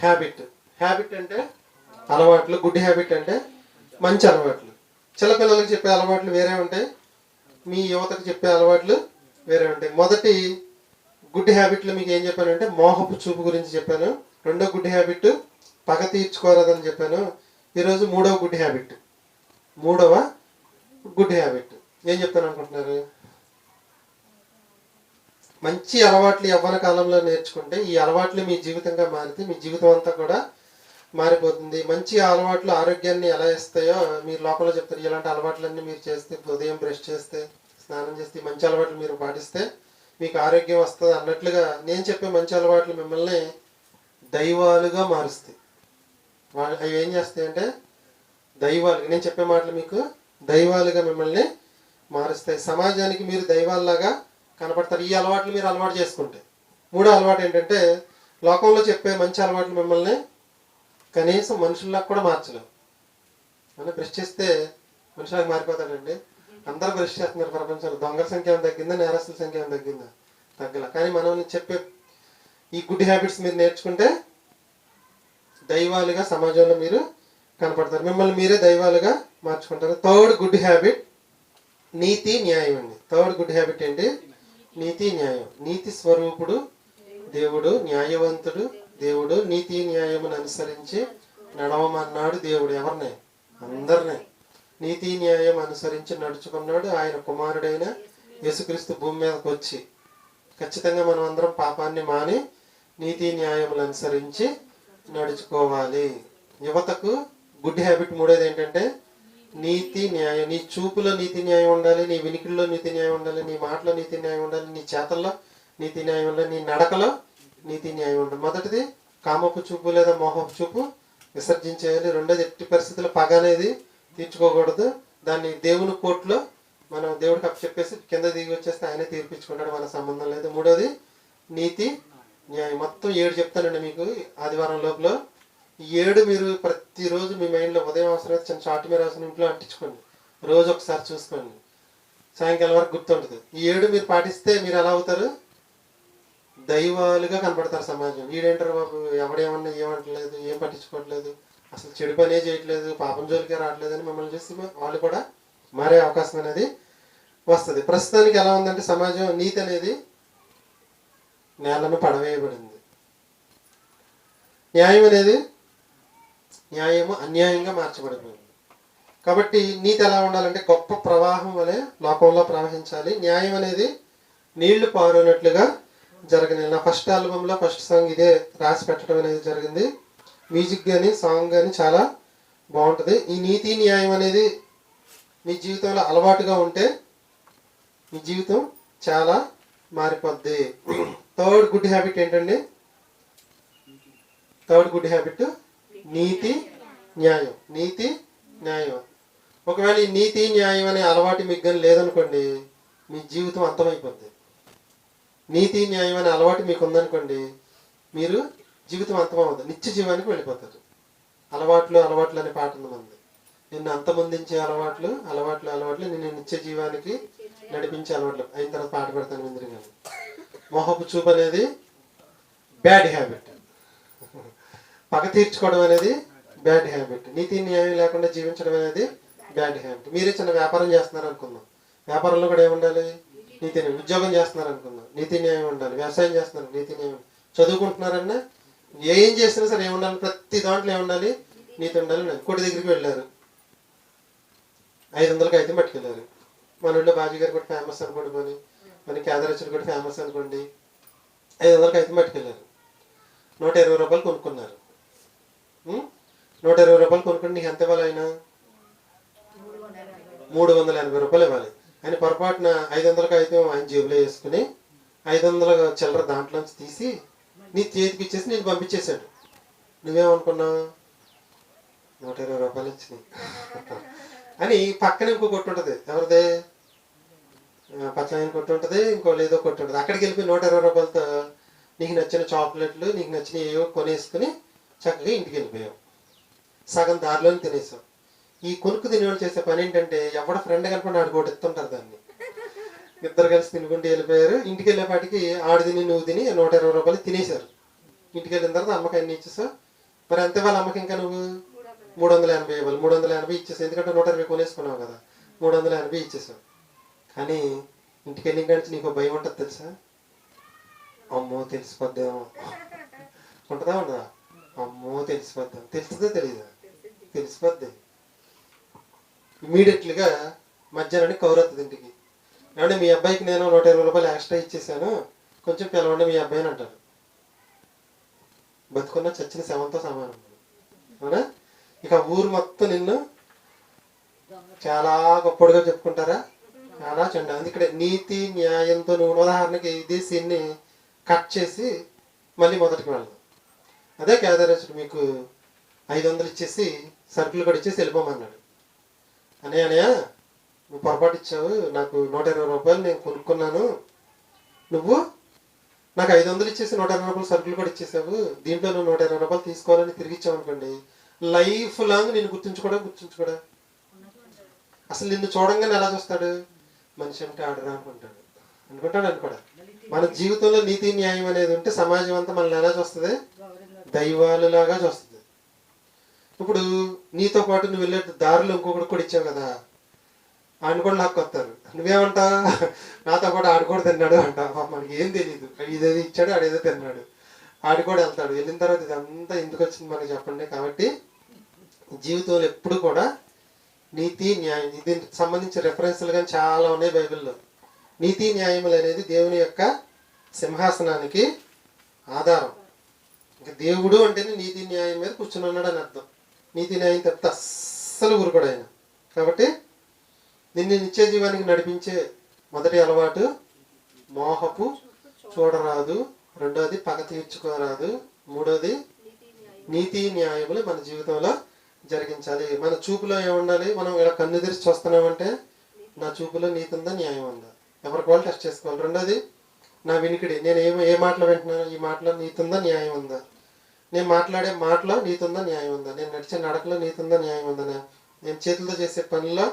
Habit habit అంటే అలవాట్లు good habit అంటే మంచి అలవాట్లు. చిన్నపిల్లలకి చెప్పే అలవాట్లు వేరే ఉంటాయి. మీ యువతకు చెప్పే అలవాట్లు వేరే ఉంటాయి. మొదటి గుడ్ హ్యాబిట్లు మీకు ఏం చెప్పానంటే మోహపు చూపు గురించి చెప్పాను. రెండో గుడ్ హ్యాబిట్ పగ తీర్చుకోరాదని చెప్పాను. ఈరోజు మూడవ గుడ్ హ్యాబిట్ మూడవ గుడ్ హ్యాబిట్ ఏం చెప్తాను అనుకుంటున్నారు? మంచి అలవాట్లు యవ్వన కాలంలో నేర్చుకుంటే ఈ అలవాట్లు మీ జీవితంగా మారితే మీ జీవితం అంతా కూడా మారిపోతుంది. మంచి అలవాట్లు ఆరోగ్యాన్ని ఎలా ఇస్తాయో మీరు లోపల చెప్తారు. ఇలాంటి అలవాట్లన్నీ మీరు చేస్తే ఉదయం బ్రష్ చేస్తే స్నానం చేస్తే మంచి అలవాట్లు మీరు పాటిస్తే మీకు ఆరోగ్యం వస్తుంది అన్నట్లుగా నేను చెప్పే మంచి అలవాట్లు మిమ్మల్ని దైవాలుగా మారుస్తాయి. వాళ్ళు అవి ఏం చేస్తాయి అంటే దైవాలు నేను చెప్పే మాటలు మీకు దైవాలుగా మిమ్మల్ని మారుస్తాయి. సమాజానికి మీరు దైవాల్లాగా కనపడతారు. ఈ అలవాట్లు మీరు అలవాటు చేసుకుంటే. మూడో అలవాటు ఏంటంటే లోకంలో చెప్పే మంచి అలవాట్లు మిమ్మల్ని కనీసం మనుషుల్లా కూడా మార్చలేవు. అని బ్రష్ చేస్తే మనుషులకు మారిపోతాడండి. అందరూ బ్రష్ చేస్తున్నారు ప్రపంచంలో. దొంగల సంఖ్య తగ్గిందా? నేరస్తుల సంఖ్య తగ్గిందా? తగ్గల. కానీ మనం చెప్పే ఈ గుడ్ హ్యాబిట్స్ మీరు నేర్చుకుంటే దైవాలుగా సమాజంలో మీరు కనపడతారు. మిమ్మల్ని మీరే దైవాలుగా మార్చుకుంటారు. థర్డ్ గుడ్ హ్యాబిట్ నీతి న్యాయం అండి. థర్డ్ గుడ్ హ్యాబిట్ ఏంటి? నీతి న్యాయం. నీతి స్వరూపుడు దేవుడు న్యాయవంతుడు దేవుడు నీతి న్యాయమును అనుసరించి నడవమన్నాడు దేవుడు ఎవరిని? అందరినే. నీతి న్యాయం అనుసరించి నడుచుకున్నాడు ఆయన కుమారుడైన యేసుక్రీస్తు భూమి మీదకి వచ్చి. ఖచ్చితంగా మనం అందరం పాపాన్ని మాని నీతి న్యాయములు అనుసరించి నడుచుకోవాలి. యువతకు గుడ్ హ్యాబిట్ మూడేది ఏంటంటే నీతి న్యాయం నీ చూపులో నీతి న్యాయం ఉండాలి నీ వినికిడిలో నీతి న్యాయం ఉండాలి నీ మాటలో నీతి న్యాయం ఉండాలి నీ చేతల్లో నీతి న్యాయం ఉండాలి నీ నడకలో నీతి న్యాయం ఉండాలి. మొదటిది కామపు చూపు లేదా మోహపు చూపు విసర్జించేయాలి. రెండోది ఎట్టి పరిస్థితుల్లో పగ అనేది తీర్చుకోకూడదు. దాన్ని దేవుని కోర్టులో మనం దేవుడికి అప్పు చెప్పేసి కింద దిగి వచ్చేస్తే ఆయనే తీర్పించుకుంటాడు మన సంబంధం లేదు. మూడోది నీతి న్యాయం. మొత్తం ఏడు చెప్తానండి మీకు ఆదివారం లోపల. ఈ ఏడు మీరు ప్రతిరోజు మీ మైండ్లో ఉదయం అవసరమైతే చిన్న షార్ట్ మీద అవసరం ఇంట్లో అంటించుకోండి. రోజు ఒకసారి చూసుకోండి. సాయంకాలం వరకు గుర్తుంటుంది ఈ ఏడు మీరు పాటిస్తే మీరు ఎలా అవుతారు? దైవాలుగా కనపడతారు సమాజం. వీడేంటారు బాబు? ఎవడేమన్నా ఏమంటలేదు ఏం పట్టించుకోవట్లేదు? అసలు చెడు పనే చేయట్లేదు పాపం జోలికే రావట్లేదు అని మిమ్మల్ని చూసి వాళ్ళు కూడా మారే అవకాశం అనేది వస్తుంది. ప్రస్తుతానికి ఎలా ఉందంటే సమాజం నీతి అనేది నేలను పడవేయబడింది. న్యాయం అనేది న్యాయము అన్యాయంగా మార్చబడిపోయింది కాబట్టి నీతి ఎలా ఉండాలంటే గొప్ప ప్రవాహం వలె లోకంలో ప్రవహించాలి. న్యాయం అనేది నీళ్ళు పారునట్లుగా జరగని నా ఫస్ట్ ఆల్బంలో ఫస్ట్ సాంగ్ ఇదే రాసి పెట్టడం అనేది జరిగింది. మ్యూజిక్ కానీ సాంగ్ కానీ చాలా బాగుంటుంది. ఈ నీతి న్యాయం అనేది మీ జీవితంలో అలవాటుగా ఉంటే మీ జీవితం చాలా మారిపోద్ది. థర్డ్ గుడ్ హ్యాబిట్ ఏంటండి? థర్డ్ గుడ్ హ్యాబిట్ నీతి న్యాయం. నీతి న్యాయం. ఒకవేళ ఈ నీతి న్యాయం అనే అలవాటు మీకు కానీ లేదనుకోండి మీ జీవితం అంతమైపోద్ది. నీతి న్యాయం అనే అలవాటు మీకు ఉందనుకోండి మీరు జీవితం అంతమవుతుంది నిత్య జీవానికి వెళ్ళిపోతారు. అలవాట్లు అలవాట్లు అనే పాట ఉంది నిన్ను అంతమొందించే అలవాట్లు అలవాట్లు అలవాట్లు నిన్ను నిత్య జీవానికి నడిపించే అలవాట్లు. అయిన తర్వాత పాట పెడతాను ఇంద్రి గారు మొహపు చూపు అనేది బ్యాడ్ హ్యాబిట్. పగ తీర్చుకోవడం అనేది బ్యాడ్ హ్యాబిట్. నీతి న్యాయం లేకుండా జీవించడం అనేది బ్యాడ్ హ్యాబిట్. మీరే చిన్న వ్యాపారం చేస్తున్నారు అనుకుందాం వ్యాపారంలో కూడా ఏముండాలి? నీతి న్యాయం. ఉద్యోగం చేస్తున్నారు అనుకుందాం నీతి న్యాయం ఉండాలి. వ్యవసాయం చేస్తున్నారు. నీతి న్యాయం చదువుకుంటున్నారన్నా ఏం చేసినా సరే ఏముండాలి? ప్రతి దాంట్లో ఏముండాలి? నీతి ఉండాలి కొట్టి దగ్గరికి వెళ్ళారు. ఐదు వందలకి అయితే పట్టుకెళ్ళారు. మన ఊళ్ళో బాజీ గారు కూడా ఫేమస్ అనుకోండి పోనీ. మన కేదరచులు కూడా ఫేమస్ అనుకోండి. ఐదు వందలకి అయితే పట్టుకెళ్ళారు. నూట ఇరవై రూపాయలు కొనుక్కున్నారు. నూట ఇరవై రూపాయలు కొనుక్కుంటే నీకు ఎంత ఇవ్వాలి ఆయన? మూడు వందల ఎనభై రూపాయలు ఇవ్వాలి. ఆయన పొరపాటున ఐదు వందలకి అయితే ఆయన జేబులో వేసుకుని ఐదు వందల చిల్లర దాంట్లోంచి తీసి నీ చేతికి ఇచ్చేసి నేను పంపించేశాడు. నువ్వేమనుకున్నావు నూట ఇరవై రూపాయలు వచ్చినాయి. అని పక్కన ఇంకో కొట్టు ఉంటుంది. ఎవరిదే? పచ్చాయన కొట్టు ఉంటుంది ఇంకో లేదో కొట్టు ఉంటుంది. అక్కడికి వెళ్ళిపోయి నూట ఇరవై రూపాయలతో నీకు నచ్చిన చాక్లెట్లు నీకు నచ్చిన ఏవో కొనేసుకుని చక్కగా ఇంటికి వెళ్ళిపోయాం. సగం దారిలోనే తినేసాం. ఈ కొనుక్కు తినేవాళ్ళు చేసే పని ఏంటంటే ఎవడ ఫ్రెండ్ కనుక ఆడుకోటి కూడా ఎత్తుంటారు దాన్ని. ఇద్దరు కలిసి తినుకుంటూ వెళ్ళిపోయారు. ఇంటికి వెళ్ళేపాటికి ఆడు తిని నువ్వు తిని నూట ఇరవై రూపాయలు తినేశారు. ఇంటికి వెళ్ళిన తర్వాత అమ్మకి అన్ని ఇచ్చేసా. మరి అంతే వాళ్ళ అమ్మకి ఇంకా నువ్వు? మూడు వందల ఎనభై ఇవ్వాలి. మూడు వందల ఎనభై ఇచ్చేసావు ఎందుకంటే నూట ఇరవై కొనేసుకున్నావు కదా. మూడు వందల ఎనభై ఇచ్చేసావు కానీ ఇంటికి వెళ్ళిన కాడి నీకు భయం ఉంటుంది తెలుసా? అమ్మో తెలిసిపోద్దేమో. ఉంటుందా ఉండదా? అమ్మో తెలిసిపోద్దాం. తెలుస్తుందో తెలియదా తెలిసిపోద్ది. ఇమీడియట్లీగా మధ్యాహ్నానికి కౌరవుతుంది ఇంటికి. ఏమంటే మీ అబ్బాయికి నేను నూట ఇరవై రూపాయలు ఎక్స్ట్రా ఇచ్చేసాను. కొంచెం పిలవండి మీ అబ్బాయిని అంటారు. బతుకున్న చచ్చిన శవంతో సమానం. అవునా? ఇక ఊరు మొత్తం నిన్ను చాలా గొప్పడుగా చెప్పుకుంటారా? చాలా చెండ ఇక్కడ నీతి న్యాయంతో నువ్వు ఉదాహరణకి ఇదే సీన్ని కట్ చేసి మళ్ళీ మొదటికి వెళ్దాం అదే కేదారేశ్వరుడు మీకు ఐదు వందలు ఇచ్చేసి సరుకులు కూడా ఇచ్చేసి వెళ్ళిపోమన్నాడు. అనే అనయ్య నువ్వు పొరపాటు ఇచ్చావు నాకు నూట ఇరవై రూపాయలు నేను కొనుక్కున్నాను. నువ్వు నాకు ఐదు వందలు ఇచ్చేసి నూట ఇరవై రూపాయలు సరుకులు కూడా ఇచ్చేసావు. దీంట్లో నువ్వు నూట ఇరవై రూపాయలు తీసుకోవాలని తిరిగి ఇచ్చావనుకోండి లైఫ్ లాంగ్ నేను గుర్తుంచుకోడా గుర్తుంచుకోడా? అసలు నిన్ను చూడంగానే ఎలా చూస్తాడు? మనిషి అంటే ఆడరా అనుకుంటాడు. అనుకుంటాడు అనుకోడా? మన జీవితంలో నీతి న్యాయం అనేది ఉంటే సమాజం అంతా మనల్ని ఎలా చూస్తుంది? దైవాలలాగా చూస్తుంది. ఇప్పుడు నీతో పాటు నువ్వు వెళ్ళే దారిలో ఇంకొకటి కూడా ఇచ్చావు కదా ఆయన కూడా నాకు వస్తారు నువ్వేమంటా? నాతో పాటు ఆడు కూడా తిన్నాడు అంట. మనకి ఏం తెలియదు ఇదేదో ఇచ్చాడు ఆడేదో తిన్నాడు. ఆడు కూడా వెళ్తాడు. వెళ్ళిన తర్వాత ఇదంతా ఎందుకు వచ్చింది మనకి చెప్పండి. కాబట్టి జీవితంలో ఎప్పుడు కూడా నీతి న్యాయం దీనికి సంబంధించిన రెఫరెన్స్లు కానీ చాలా ఉన్నాయి బైబిల్లో. నీతి న్యాయములు అనేది దేవుని యొక్క సింహాసనానికి ఆధారం. ఇంకా దేవుడు అంటేనే నీతి న్యాయం మీద కూర్చుని ఉన్నాడు అని అర్థం. నీతి న్యాయం తప్పితే అస్సలు ఊరుకోడు ఆయన. కాబట్టి నిన్ను నిత్య జీవానికి నడిపించే మొదటి అలవాటు మోహపు చూడరాదు. రెండోది పగ తీర్చుకోరాదు. మూడోది నీతి న్యాయములు మన జీవితంలో జరిగించాలి. మన చూపులో ఏముండాలి? మనం ఇలా కన్ను తెరిచి చూస్తున్నామంటే నా చూపులో నీతి ఉందా? న్యాయం ఉందా? ఎవరికి వాళ్ళు టెస్ట్ చేసుకోవాలి? రెండోది నా వినికిడి. నేను ఏ ఏ మాటలు వింటున్నాను? ఈ మాటలో నీతి ఉందా? న్యాయం ఉందా? నేను మాట్లాడే మాటలో నీతుందా న్యాయం ఉందా? నేను నడిచే నడకలో నీతుందా న్యాయం ఉందా? నా- నేను చేతులతో చేసే పనిలో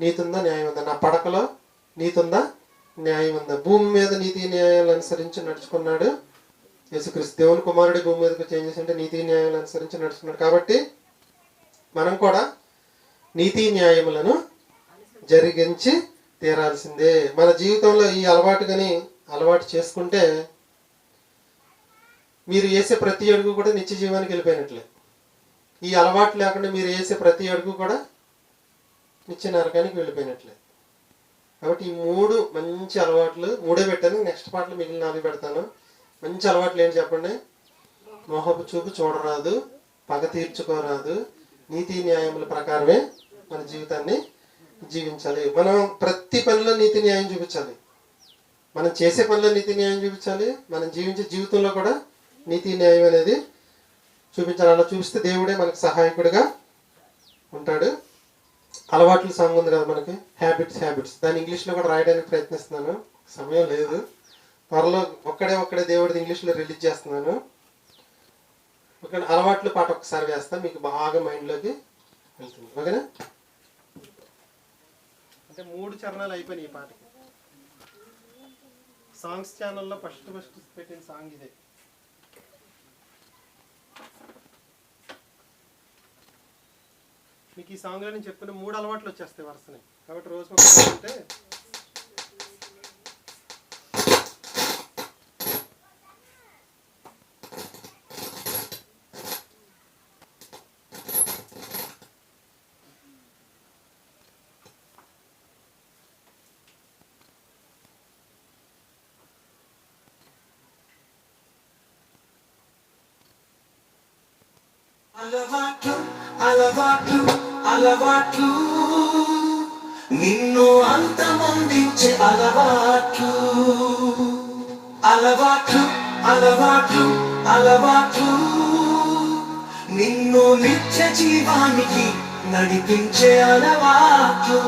నీతుందా ఉందా న్యాయం ఉందా? నా పడకలో నీతుందా ఉందా న్యాయం ఉందా? భూమి మీద నీతి న్యాయాలు అనుసరించి నడుచుకున్నాడు యేసుక్రీస్తు. దేవుని కుమారుడి భూమి మీదకి చేంజ్ అంటే నీతి న్యాయాలు అనుసరించి నడుచుకున్నాడు. కాబట్టి మనం కూడా నీతి న్యాయములను జరిగించి తీరాల్సిందే. మన జీవితంలో ఈ అలవాటు కానీ అలవాటు చేసుకుంటే మీరు వేసే ప్రతి అడుగు కూడా నిత్య జీవానికి వెళ్ళిపోయినట్లే. ఈ అలవాటు లేకుండా మీరు వేసే ప్రతి అడుగు కూడా నిత్య నరకానికి వెళ్ళిపోయినట్లే. కాబట్టి ఈ మూడు మంచి అలవాట్లు మూడే పెట్టాను. నెక్స్ట్ పాటలు మిగిలిన నాలుగు పెడతాను. మంచి అలవాట్లు ఏంటి చెప్పండి? మోహపు చూపు చూడరాదు పగ తీర్చుకోరాదు నీతి న్యాయముల ప్రకారమే మన జీవితాన్ని జీవించాలి. మనం ప్రతి పనిలో నీతి న్యాయం చూపించాలి. మనం చేసే పనిలో నీతి న్యాయం చూపించాలి. మనం జీవించే జీవితంలో కూడా నీతి న్యాయం అనేది చూపించాలి. అలా చూపిస్తే దేవుడే మనకు సహాయకుడిగా ఉంటాడు. అలవాట్ల సాంగ్ ఉంది కదా మనకి. హ్యాబిట్స్ హ్యాబిట్స్ దాన్ని ఇంగ్లీష్లో కూడా రాయడానికి ప్రయత్నిస్తున్నాను. సమయం లేదు. త్వరలో ఒక్కడే ఒక్కడే దేవుడిది ఇంగ్లీష్లో రిలీజ్ చేస్తున్నాను. ఒక అలవాట్ల పాట ఒకసారి వేస్తాను మీకు బాగా మైండ్లోకి వెళ్తుంది. ఓకేనా? అంటే మూడు చరణాలు అయిపోయినాయి ఈ పాటకి. సాంగ్స్ ఛానల్లో ఫస్ట్ ఫస్ట్ పెట్టిన సాంగ్ ఇదే. మీకు ఈ సాంగ్లో నేను చెప్పిన మూడు అలవాట్లు వచ్చేస్తాయి వరుసనే. కాబట్టి రోజు అంటే అలవాట్లు అలవాట్లు. అలవాట్లు. నిన్ను అంతమొందించే అలవాట్లు. అలవాట్లు అలవాట్లు అలవాట్లు. నిన్ను నిత్య జీవానికి నడిపించే అలవాట్లు.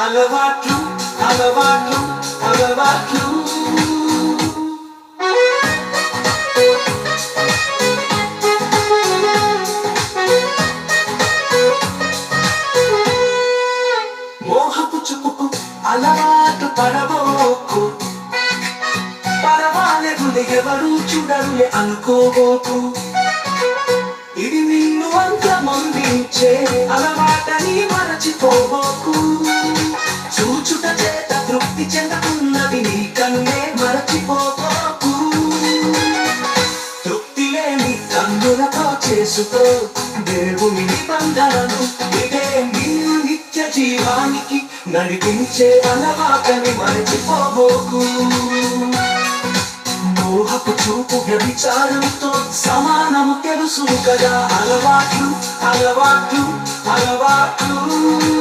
అలవాట్లు అలవాట్లు. అలవాటు పడబోకు. పరవాలెగులు ఎవరు చూడరులే అనుకోబోకు. ఇది నిన్ను అంతమొందించే అలవాటని మరచిపోబోకు చెందుతున్నది నీ కన్నే మరచిపోబోకు చేసుకో. దేవుని నిబంధనను ఇదే నీ నిత్య జీవానికి నడిపించే అలవాటని మరచిపోబోకు. మోహపు చూపు వ్యభిచారంతో సమానము తెలుసు కదా. అలవాట్లు అలవాట్లు అలవాట్లు.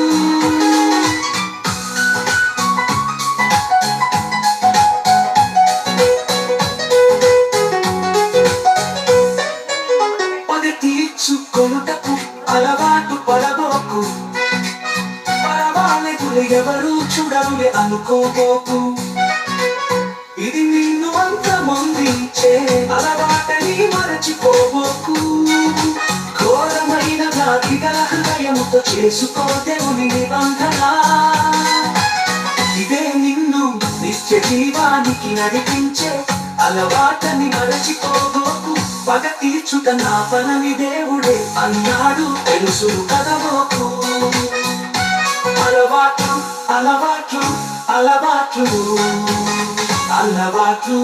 అనుకోబోకు ఇది నిన్ను అంత ముందించే అలవాటని మరచిపోబోకు ఘోరమైన వ్యాధి గల హృదయముతో చేసుకో దేవుని నిబంధన. ఇదే నిన్ను నిత్య జీవానికి నడిపించే అలవాటని మరచిపోబోకు పగ తీర్చుట నా పనవి దేవుడే అన్నాడు తెలుసు కదబోకు అలవాట్లు అలవాట్లు አለባችሁ አለባችሁ።